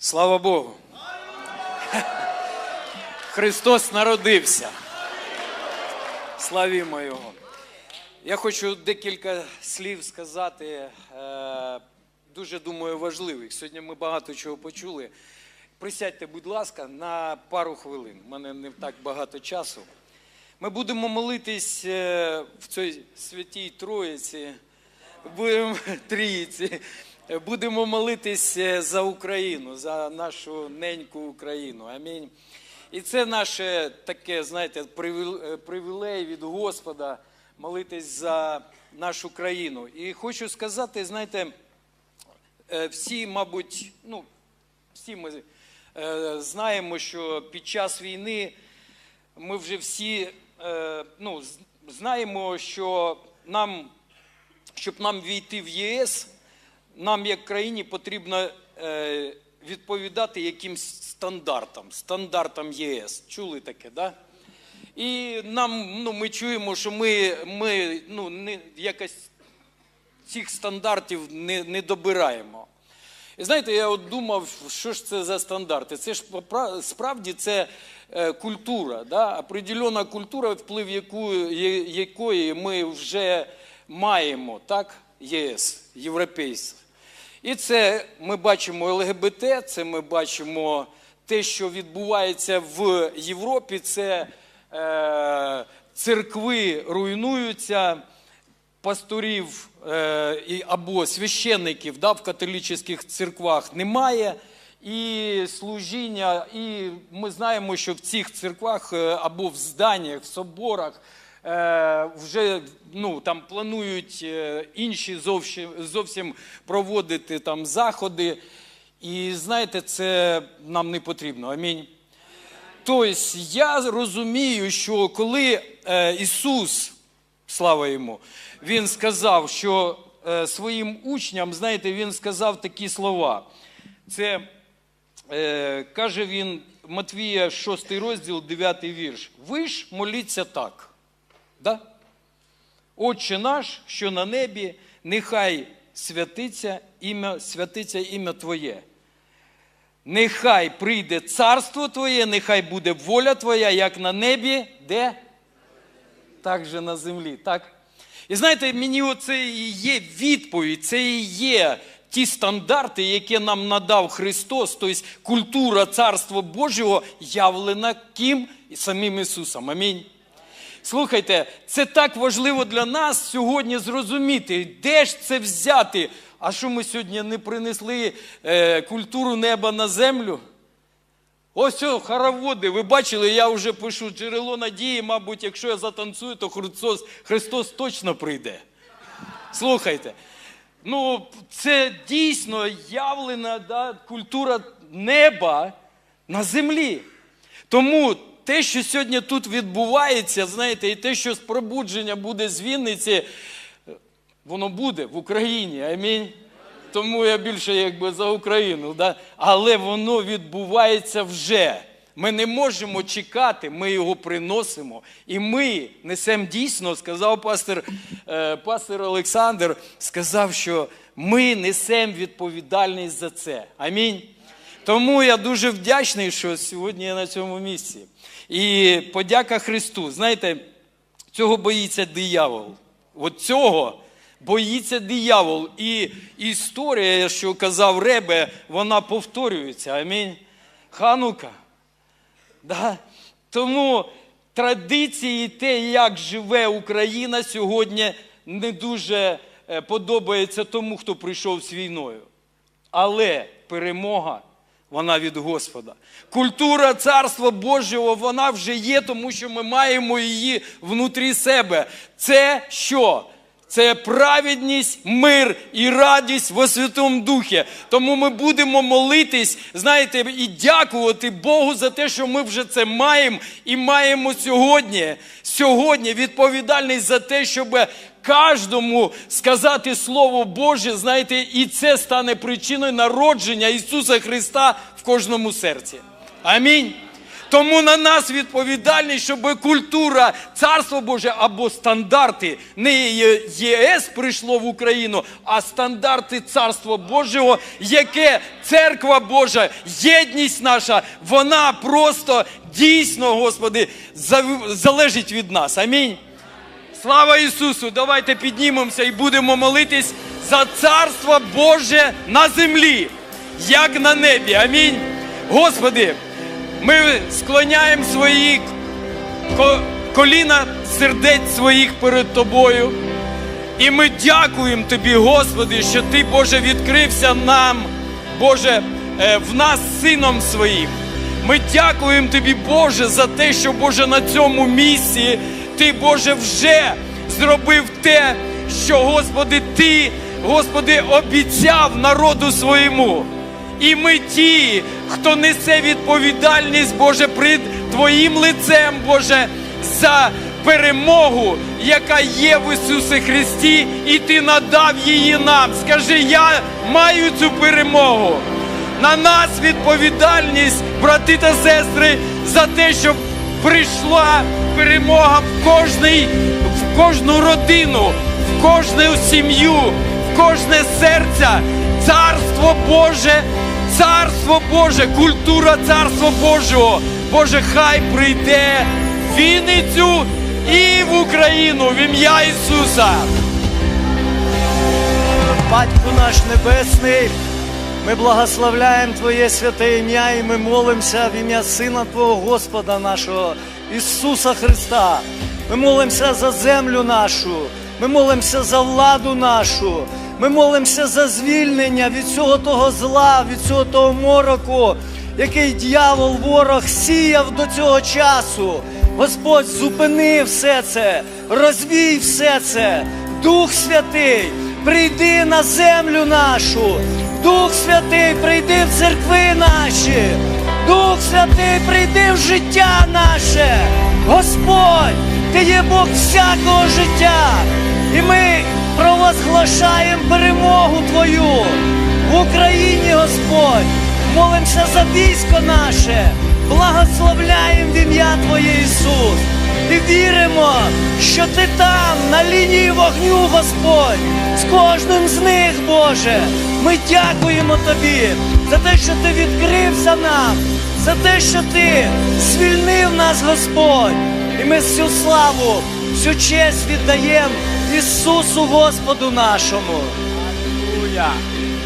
Слава Богу. Христос народився. Славімо Його. Я хочу декілька слів сказати, е, дуже думаю, важливих. Сьогодні ми багато чого почули. Присядьте, будь ласка, на пару хвилин. У мене не так багато часу. Ми будемо молитись е, в цій святій Троїці, будемо трійці, будемо молитись е, за Україну, за нашу неньку Україну. Амінь. І це наше таке, знаєте, е, привілей від Господа молитись за нашу країну. І хочу сказати, знаєте, е, всі, мабуть, ну, всі ми е, знаємо, що під час війни ми вже всі е, ну, знаємо, що нам, щоб нам війти в ЄС, нам, як країні, потрібно е, відповідати якимсь стандартам, стандартам ЄС. Чули таке, да? І нам, ну, ми чуємо, що ми, ми ну, не, якось цих стандартів не, не добираємо. І знаєте, я от думав, що ж це за стандарти? Це ж справді це е, культура, да? определена культура, вплив яку, якої ми вже маємо, так? ЄС, європейський. І це ми бачимо ЛГБТ, це ми бачимо те, що відбувається в Європі, це е, церкви руйнуються, пасторів е, або священників да, в католицьких церквах немає. І служіння, і ми знаємо, що в цих церквах е, або в зданнях, в соборах вже ну, там планують е, інші зовсім, зовсім проводити там заходи. І знаєте, це нам не потрібно. Амінь. Тобто я розумію, що коли е, Ісус, слава йому, Він сказав, що е, своїм учням, знаєте, Він сказав такі слова. Це е, каже він Матвія 6 розділ, 9 вірш. Ви ж моліться так. Да? Отче наш, що на небі, нехай святиться ім'я, святиться ім'я Твоє. Нехай прийде царство Твоє, нехай буде воля Твоя, як на небі, де? Так же на землі. Так? І знаєте, мені оце і є відповідь, це і є ті стандарти, які нам надав Христос, тобто культура Царства Божого, явлена ким? І самим Ісусом. Амінь. Слухайте, це так важливо для нас сьогодні зрозуміти, де ж це взяти. А що ми сьогодні не принесли е, культуру неба на землю? Ось о, хороводи, ви бачили, я вже пишу джерело надії, мабуть, якщо я затанцюю, то Христос, Христос точно прийде. Слухайте, ну це дійсно явлена да, культура неба на землі. Тому те, що сьогодні тут відбувається, знаєте, і те, що з пробудження буде з Вінниці, воно буде в Україні. Амінь. Тому я більше якби за Україну. Да? Але воно відбувається вже. Ми не можемо чекати, ми його приносимо. І ми несемо дійсно, сказав пастор, е, пастор Олександр, сказав, що ми несемо відповідальність за це. Амінь. Тому я дуже вдячний, що сьогодні я на цьому місці. І подяка Христу. Знаєте, цього боїться диявол. От цього боїться диявол. І історія, що казав Ребе, вона повторюється. Амінь. Ханука. Да? Тому традиції, те, як живе Україна сьогодні, не дуже е, подобається тому, хто прийшов з війною. Але перемога, вона від Господа. Культура Царства Божого, вона вже є, тому що ми маємо її внутрі себе. Це що? Це праведність, мир і радість во Святому Духі. Тому ми будемо молитись, знаєте, і дякувати Богу за те, що ми вже це маємо і маємо сьогодні. Сьогодні відповідальність за те, щоб кожному сказати Слово Боже, знаєте, і це стане причиною народження Ісуса Христа в кожному серці. Амінь. Тому на нас відповідальність, щоб культура Царство Боже або стандарти не ЄС прийшло в Україну, а стандарти Царства Божого, яке церква Божа, єдність наша, вона просто дійсно, Господи, залежить від нас. Амінь. Слава Ісусу! Давайте піднімемося і будемо молитись за Царство Боже на землі, як на небі. Амінь. Господи, ми склоняємо свої коліна сердець своїх перед Тобою. І ми дякуємо Тобі, Господи, що Ти, Боже, відкрився нам, Боже, е, в нас сином своїм. Ми дякуємо Тобі, Боже, за те, що, Боже, на цьому місці Ти, Боже, вже зробив те, що, Господи, Ти, Господи, обіцяв народу своєму. І ми ті, хто несе відповідальність, Боже, пред Твоїм лицем, Боже, за перемогу, яка є в Ісусі Христі, і Ти надав її нам. Скажи, я маю цю перемогу. На нас відповідальність, брати та сестри, за те, щоб прийшла перемога в кожний, в кожну родину, в кожну сім'ю, в кожне серце. Царство Боже, Царство Боже, культура Царства Божого. Боже, хай прийде в Вінницю і в Україну в ім'я Ісуса. Батьку наш Небесний, ми благословляємо Твоє святе ім'я і ми молимося в ім'я Сина Твого Господа нашого, Ісуса Христа. Ми молимося за землю нашу, ми молимося за владу нашу, ми молимося за звільнення від всього того зла, від всього того мороку, який дьявол, ворог сіяв до цього часу. Господь, зупини все це, розвій все це, Дух Святий прийди на землю нашу. Дух Святий, прийди в церкви наші. Дух Святий, прийди в життя наше. Господь, Ти є Бог всякого життя. І ми провозглашаємо перемогу Твою в Україні, Господь. Молимося за військо наше. Благословляємо в ім'я Твоє Ісус. Віримо, що ти там, на лінії вогню, Господь, з кожним з них, Боже. Ми дякуємо Тобі за те, що Ти відкрився нам, за те, що Ти звільнив нас, Господь. І ми всю славу, всю честь віддаємо Ісусу Господу нашому. Алілуя!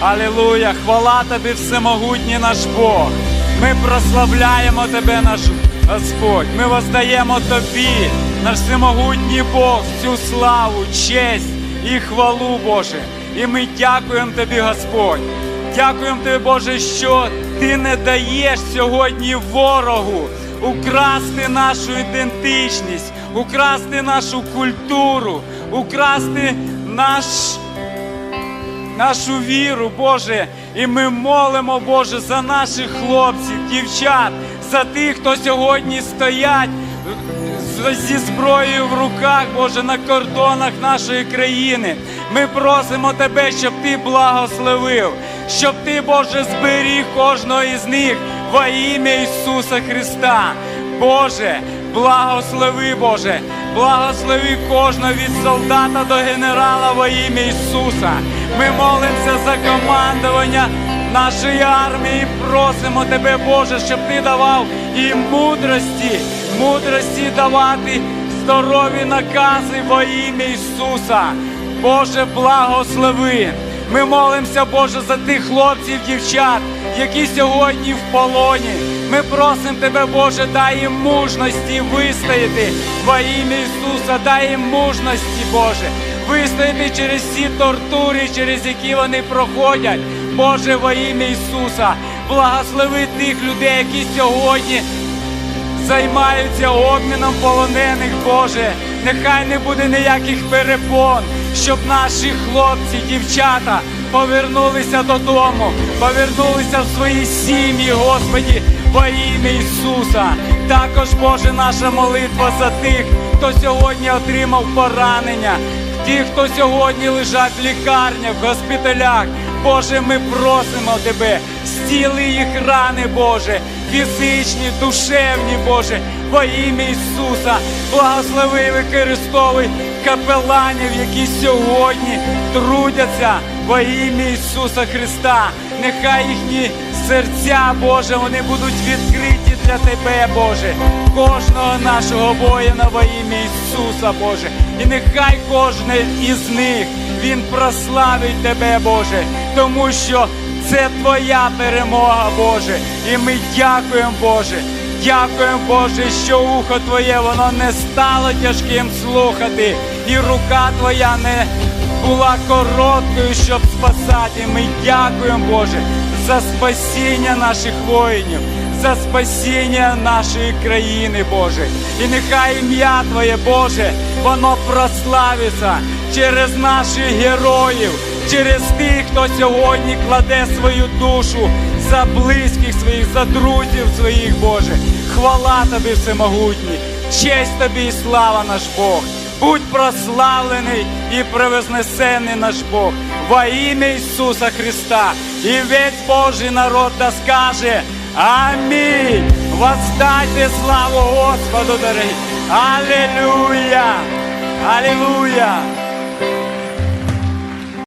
Алілуя! Хвала тобі, всемогутній наш Бог. Ми прославляємо тебе, наш Господь. Ми воздаємо тобі, наш всемогутній Бог, всю славу, честь і хвалу, Боже. І ми дякуємо тобі, Господь. Дякуємо тобі, Боже, що ти не даєш сьогодні ворогу украсти нашу ідентичність, украсти нашу культуру, украсти наш нашу віру, Боже. І ми молимо, Боже, за наших хлопців, дівчат, за тих, хто сьогодні стоять зі зброєю в руках, Боже, на кордонах нашої країни. Ми просимо Тебе, щоб Ти благословив, щоб Ти, Боже, зберіг кожного із них во ім'я Ісуса Христа. Боже, благослови, Боже, благослови кожного від солдата до генерала во ім'я Ісуса. Ми молимося за командування нашої армії. Просимо Тебе, Боже, щоб Ти давав їм мудрості, мудрості давати здорові накази во ім'я Ісуса. Боже, благослови. Ми молимося, Боже, за тих хлопців, дівчат, які сьогодні в полоні. Ми просимо Тебе, Боже, дай їм мужності вистояти во ім'я Ісуса, дай їм мужності, Боже, вистояти через всі тортури, через які вони проходять. Боже, во ім'я Ісуса, благослови тих людей, які сьогодні займаються обміном полонених, Боже. Нехай не буде ніяких перепон, щоб наші хлопці, дівчата повернулися додому, повернулися в свої сім'ї, Господі, во ім'я Ісуса. Також, Боже, наша молитва за тих, хто сьогодні отримав поранення, ті, хто сьогодні лежать в лікарнях, в госпіталях. Боже, ми просимо Тебе, зціли їх рани, Боже, фізичні, душевні, Боже, во ім'я Ісуса, благослови, використовуй капеланів, які сьогодні трудяться во ім'я Ісуса Христа. Нехай їхні серця, Боже, вони будуть відкриті для Тебе, Боже, кожного нашого воїна во ім'я Ісуса, Боже. І нехай кожен із них він прославить Тебе, Боже, тому що це Твоя перемога, Боже. І ми дякуємо, Боже. Дякуємо, Боже, що ухо Твоє воно не стало тяжким слухати, і рука Твоя не була короткою, щоб спасати. Ми дякуємо, Боже, за спасіння наших воїнів, за спасіння нашої країни, Боже. І нехай ім'я Твоє, Боже, воно прославиться через наших героїв, через тих, хто сьогодні кладе свою душу за близьких своїх, за друзів своїх, Боже. Хвала тобі, всемогутній, честь тобі і слава наш Бог. Будь прославлений і превознесений наш Бог во ім'я Ісуса Христа. І весь Божий народ да скаже Амінь. Воздайте славу Господу, дорогі. Аллилуйя! Аллилуйя!